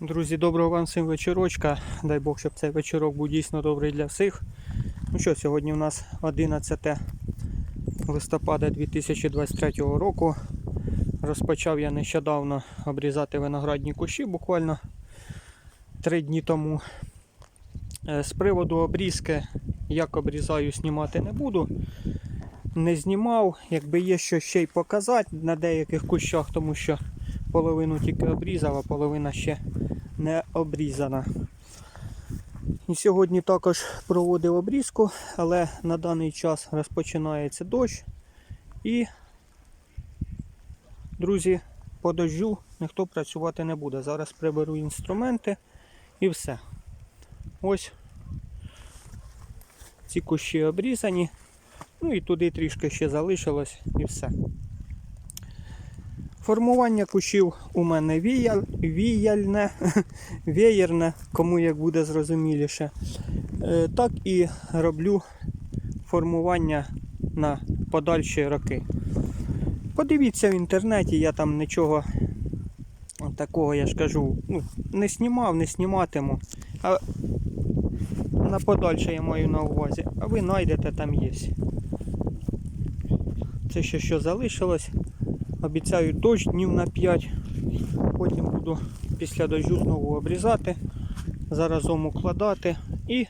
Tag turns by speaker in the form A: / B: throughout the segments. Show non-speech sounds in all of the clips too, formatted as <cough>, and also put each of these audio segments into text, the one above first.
A: Друзі, доброго вам всім вечорочка. Дай Бог, щоб цей вечорок був дійсно добрий для всіх. Ну що, сьогодні у нас 11 листопада 2023 року. Розпочав я нещодавно обрізати виноградні кущі, буквально 3 дні тому. Е, З приводу обрізки, як обрізаю, знімати не буду. Не знімав, якби є що ще й показати на деяких кущах, тому що половину тільки обрізав, а половина ще не обрізана. І сьогодні також проводив обрізку, але на даний час розпочинається дощ. І, друзі, по дощу ніхто працювати не буде. Зараз приберу інструменти і все. Ось ці кущі обрізані. Ну і туди трішки ще залишилось і все. Формування кущів у мене віяль, віяльне, <laughs> веєрне, кому як буде зрозуміліше. Е, Так і роблю формування на подальші роки. Подивіться в інтернеті, я там нічого такого, я ж кажу, ну, не знімав, не зніматиму. А на подальше я маю на увазі. А ви знайдете там є. Це ще що залишилось. Обіцяю дощ днів на 5. Потім буду після дощу знову обрізати, заразом укладати і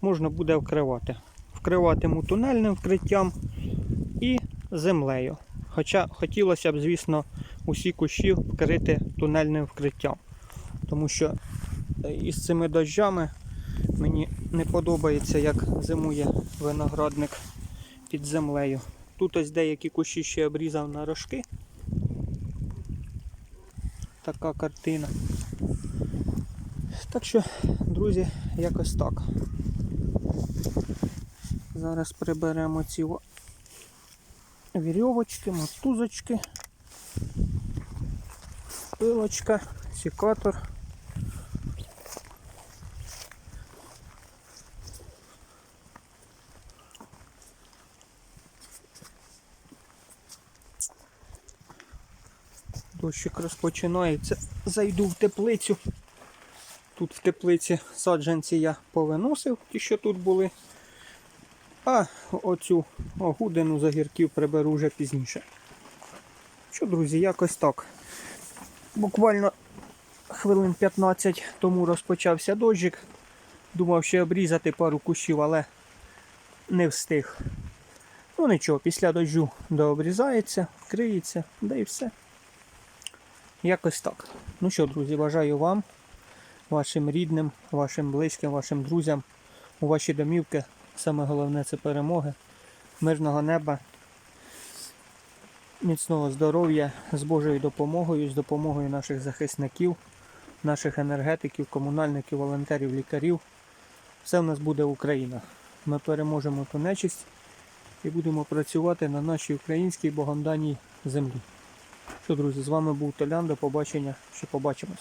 A: можна буде вкривати. Вкриватиму тунельним вкриттям і землею. Хоча хотілося б, звісно, усі кущі вкрити тунельним вкриттям. Тому що е, із цими дощами мені не подобається, як зимує виноградник під землею. Тут ось деякі кущі ще обрізав на рожки. Така картина. Так що, друзі, якось так. Зараз приберемо ці вірьовочки, мотузочки, пилочка, секатор. Дощик розпочинається. Зайду в теплицю. Тут в теплиці саджанці я повиносив, ті, що тут були. А оцю гудину загірків приберу вже пізніше. Що, друзі, якось так. Буквально хвилин 15 тому розпочався дощик. Думав ще обрізати пару кущів, але не встиг. Ну нічого, після дощу дообрізається, криється, да і все. Якось так. Ну що, друзі, бажаю вам, вашим рідним, вашим близьким, вашим друзям у ваші домівки. Саме головне це перемоги, мирного неба, міцного здоров'я з Божою допомогою, з допомогою наших захисників, наших енергетиків, комунальників, волонтерів, лікарів. Все в нас буде Україна. Ми переможемо ту нечисть і будемо працювати на нашій українській богом даній землі. Що, друзі, з вами був Толян. До побачення. Ще побачимось.